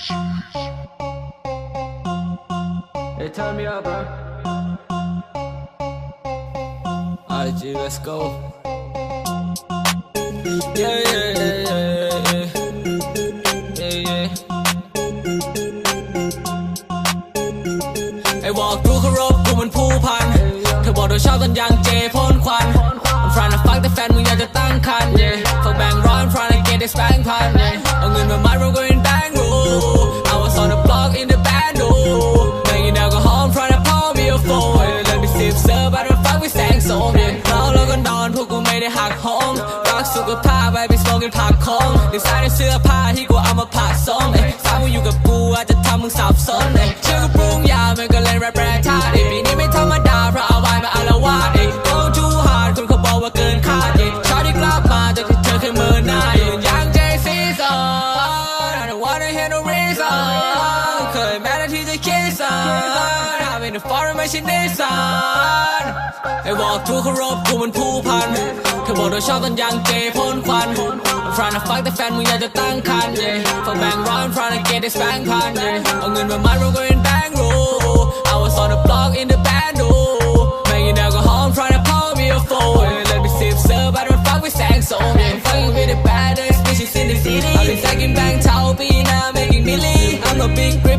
Hey, turn me up, bro. IG, let's go. Yeah, yeah, yeah, yeah, yeah. Yeah, yeah. ไอ้วอกรู้เคารพกูมันผู้พัน เธอบอกเธอชอบตอนยังเจพ่นควัน I'm trying to fuck แต่แฟนมึงอยากจะตั้งคัน yeah ฝักแบงร้อน I'm trying to get this bang พัน yeah เอาเงิน ไปไปสโมกินผักคงดีไซน์ในเสื้อผ้าที่กูเอามาผักส้มเอ้ยสาวมึงอยู่กับกูอาจจะทำมึงสับสนเอ้ย เคยแม้แต่ที่จะคิดสันทำเป็น foreign ไม่ใช่นิสสันไอ้บอกทุกเคารพกูมันผู้พันเธอบอกเธอชอบตอนยังเจพ่นควัน I'm trying to fuck แต่แฟนมึงอยากจะตั้งคัน yeah ฝักแบงร้อน I'm trying to get this bang พัน yeah เอาเงินมามัดเราก็ in bang roll I was on the block in the band roll ไม่กินแอลกอฮอล์ I'm trying to pour me a four yeah เลยไปสิบเซิร์ฟ I don't fuck with แสงโสม yeah fucking with the baddest bitches in the city I've been stacking bang เท่าปีหน้า making milli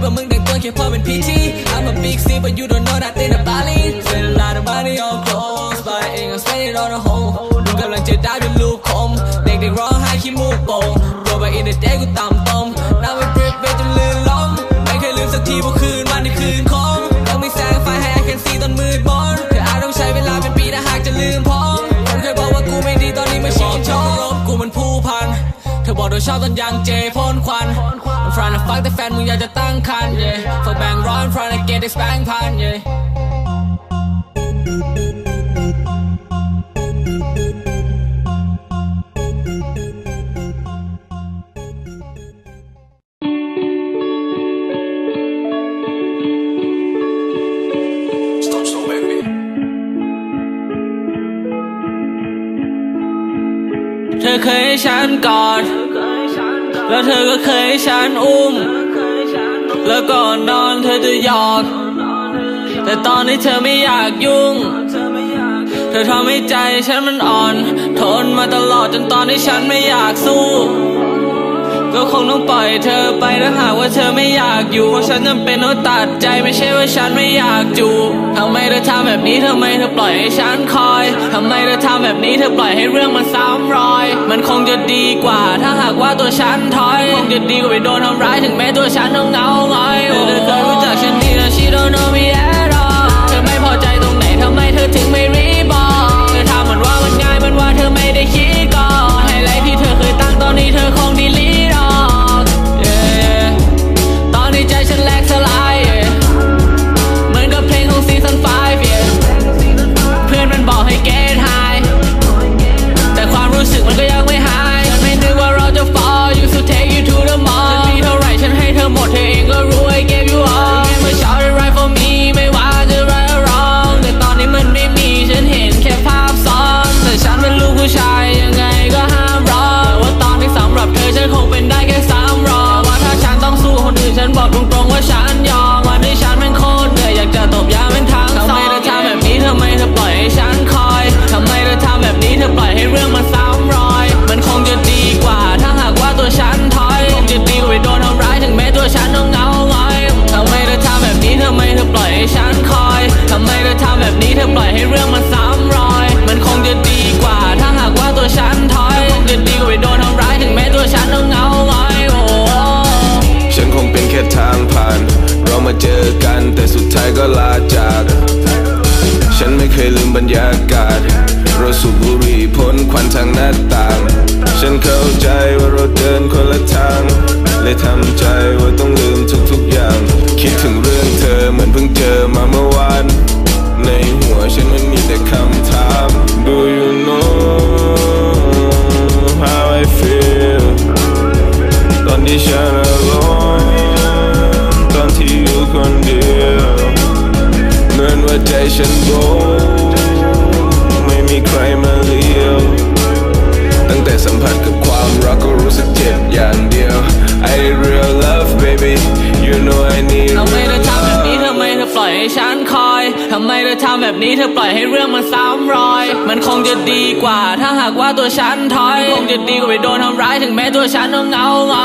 I'm no big grip แต่มึงแต่งตัวแค่พราะเป็น PT I'm a big C but you don't know nothing about it Spend a lot of money on clothes but I ain't gonna spend it on a hoe มึงกำลังจะได้เป็นลูกคมเด็กๆร้องไห้ขี้มูกโป่งโดนไปอินเดเดกูต่ำตมน้ำไปบริปเวจนลื่นล้มไม่เคยลืมสักทีเพราคืนวันในคืนคงยังมีแสงไฟให้ I can see ตอนมืดมนเธออาจต้องใช้เวลาเป็นปีถ้าหากจะลืมพ้องคนเคยบอกว่ากูไม่ดีตอนนี้มาชื่นชมกูมันผู้พันเธอบอกเธอชอบตอนยังเจพ่นควัน I'm trying to fuck แต่แฟนมึงอยากจะตั้งคัน yeah ฝักแบงร้อน I'm trying to get this bang พัน yeah เธอเคยให้ฉันกอด แล้วเธอก็เคยให้ฉันอุ้ม แล้วก่อนนอนเธอจะหยอกแต่ตอนนี้เธอไม่อยากยุ่ง เธอทำให้ใจฉันมันอ่อน ทนมาตลอดจนตอนที่ฉันไม่อยากสู้ ก็คงต้องปล่อยเธอไปถ้าหากว่าเธอไม่อยากอยู่เพราะฉันจำเป็นต้องตัดใจไม่ใช่ว่าฉันไม่อยากจูบทำไมเธอทำแบบนี้ทำไมเธอปล่อยให้ฉันคอยทำไมเธอำแบบนี้เธอปล่อยให้เรื่องมันซ้ำรอย มันคงจะดีกว่า ถ้าหากว่าตัวฉันถอย คงจะดีกว่าไปโดนทำร้ายถึงแม้ตัวฉันต้องเงาไงอยเธอเคยรู้จักฉันดีแล้ว she don't know me สูบบุหรี่พ้นควันทางหน้าต่าง ฉันเข้าใจว่าเราเดินคนละทาง เลยทำใจว่าต้องลืมทุกๆอย่าง คิดถึงเรื่องเธอเหมือนเพิ่งเจอมาเมื่อวาน ในหัวฉันมันมีแต่คำถาม Do you know how I feel ตอนที่ฉัน alone ตอนที่อยู่คนเดียวเหมือนว่าใจฉันโบีใครมาเลี้ยว ตั้งแต่สัมผัสกับความรักก็รู้สึกเจ็บอย่างเดียว I real love baby you know I need ทำไมเธอทำแบบนี้ทำไมเธอปล่อยให้ฉันคอยทำไมเธอทำแบบนี้เธอปล่อยให้เรื่องมันซ้ำรอย มันคงจะดีกว่า ถ้าหากว่าตัวฉันถอย คงจะดีกว่าไปโดนทำร้ายถึงแม้ตัวฉันต้องเงาไง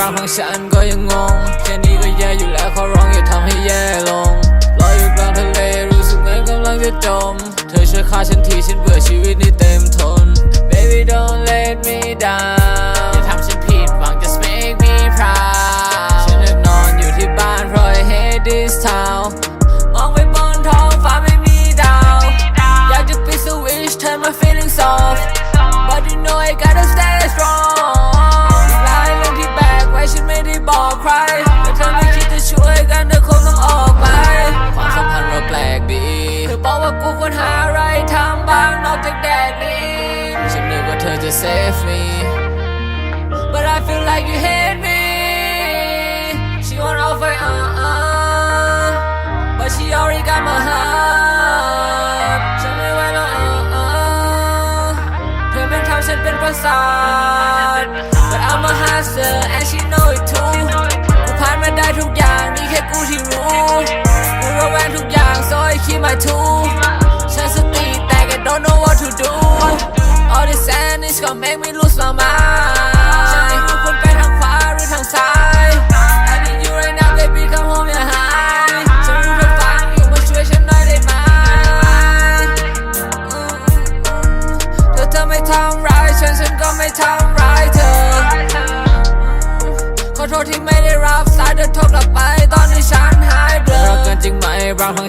ริงไหมบางครั้งฉันก็ยังงง แค่นี้ก็แย่อยู่แล้วขอร้องอย่าทำให้แย่ลง I keep my tool ฉันสติแตก I don't know what to do all this sand is gonna make me lose my mind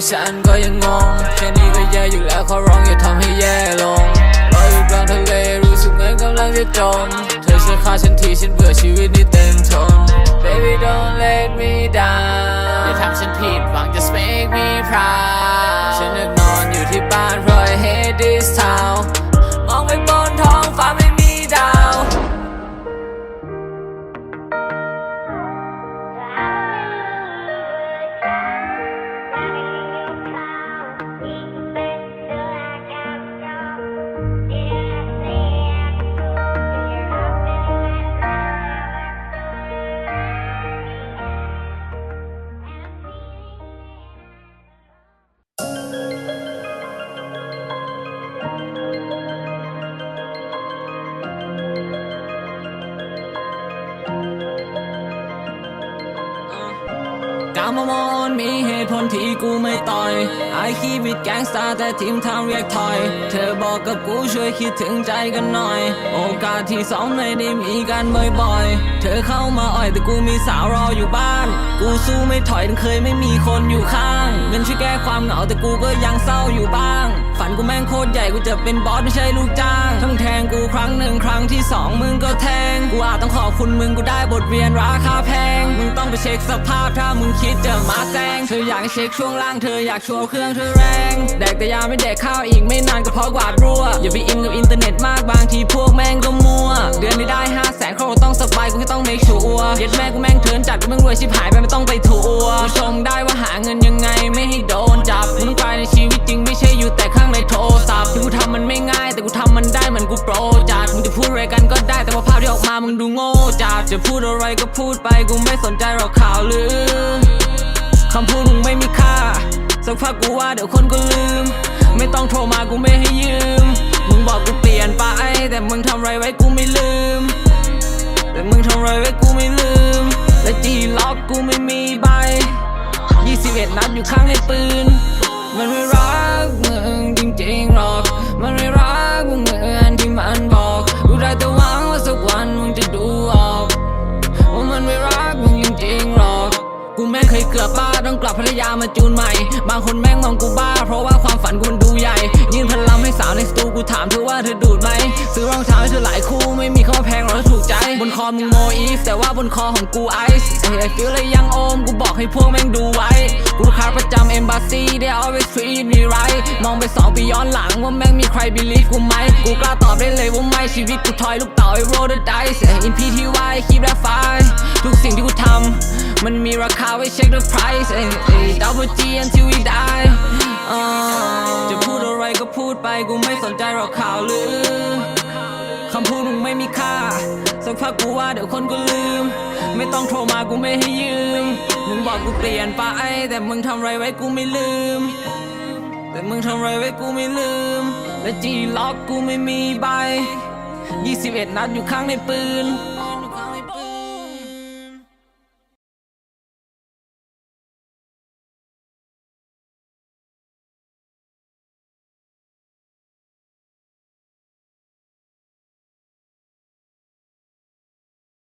ฉันก็ยังงงแค่นี้ก็แย่อยู่แล้วขอร้องอย่าทำให้แย่ลงลอยอยู่กลางทะเลรู้สึกเหมือนกำลังจะจมเธอช่วยฆ่าฉันทีฉันเบื่อชีวิตนี้เต็มทน Baby don't let me down อย่าทำฉันผิดหวัง just make me proud ฉันนึกนอนอยู่ที่บ้าน กามามอนมีเหตุผลที่กูไม่ต่อยไอคีบิดแก๊งสตาร์แต่ทีมทางเรียกถอย เธอบอกกับกูช่วยคิดถึงใจกันหน่อย โอกาสที่สองไม่ได้มีกันบ่อยๆ เธอเข้ามาอ่อยแต่กูมีสาวรออยู่บ้าน กูสู้ไม่ถอยถึงเคยไม่มีคนอยู่ข้าง เงินช่วยแก้ความเหงาแต่กูก็ยังเศร้าอยู่บ้าง ฝันกูแม่งโคตรใหญ่กูจะเป็นบอสไม่ใช่ลูกจ้างทั้งแทงกูครั้งหนึ่งครั้งที่สองมึงก็แทง กูอาจต้องขอบคุณมึงกูได้บทเรียนราคาแพง มึงต้องไปเช็คสภาพถ้ามึงคิดจะมาแซงเธออยากให้เช็คช่วงล่างเธออยากโชว์เครื่องเธอแรงแดกแต่ยาไม่แดกข้าวอีกไม่นานก็เพราะกวาดรั่วอย่าไปอินกับอินเทอร์เน็ตมากบางทีพวกแม่งก็มัว เดือนไม่ได้ห้าแสนครอบต้องสบายกูแค่ต้อง make sure เย็ดแม่กูแม่งเทินจัดกูแม่งรวยชิบหายไปไม่ต้องไปทัวร์กูชมได้ว่าหาเงินยังไงไม่ให้โดนจับมึงกลายในชีวิตจริงไม่ใช่อยู่แต่ข้างในโทรศัพท์ที่กูทำมันไม่ง่าย แต่กูทำมันได้เหมือนกูโปรจัดมึงจะพูดอะไรกันก็ได้แต่ว่าภาพที่ออกมามึงดูโง่จัดจะพูดอะไรก็พูดไปกูไม่สนใจหรอกข่าวลือ คำพูดมึงไม่มีค่า สักพักกูว่าเดี๋ยวคนก็ลืม ไม่ต้องโทรมากูไม่ให้ยืม มึงบอกกูเปลี่ยนไป แต่มึงทำไรไว้กูไม่ลืม แต่มึงทำไรไว้กูไม่ลืม และจีล็อกกูไม่มีใบ 21 นัดอยู่ข้างในปืน มันไม่รักมึงจริงๆหรอก มันไม่รัก กลับพัทยามาจูนใหม่ บางคนแม่งมองกูบ้า เพราะว่าความฝันกูมันดูใหญ่ ยื่นพลังให้สาวในสตูกูถามเธอว่าเธอดูดไหม ซื้อรองเท้าให้เธอหลายคู่ไม่มีคำว่าแพงหรอกถูกใจ บนคอมึงโมอีฟแต่ว่าบนคอของกูไอซ์เฮ้ยฟิลเลยยังโอมกูบอกให้พวกแม่งดูไว้กูลูกค้าประจำเอมบ s ซี they always treat me right มองไปสองปีย้อนหลังว่าแม่งมีใคร believe กูไหมกูกล้าตอบได้เลยว่าไม่ชีวิตกูทอยลูกเต๋าไอ้ roll the dice เอ้ย in PTY keep that fire ทุกสิ่งที่กูทำ มันมีราคาไว้ check the price เอ้ยเอ้ย double G until we die อ่าจะพูดอะไรก็พูดไปกูไม่สนใจหรอกข่าวลือคำพูดมึงไม่มีค่า สักพักกูว่าเดี๋ยวคนก็ลืม ไม่ต้องโทรมากูไม่ให้ยืม มึงบอกกูเปลี่ยนไป แต่มึงทำไรไว้กูไม่ลืม แต่มึงทำไรไว้กูไม่ลืม และจีล็อกกูไม่มีใบ 21 นัดอยู่ข้างในปืน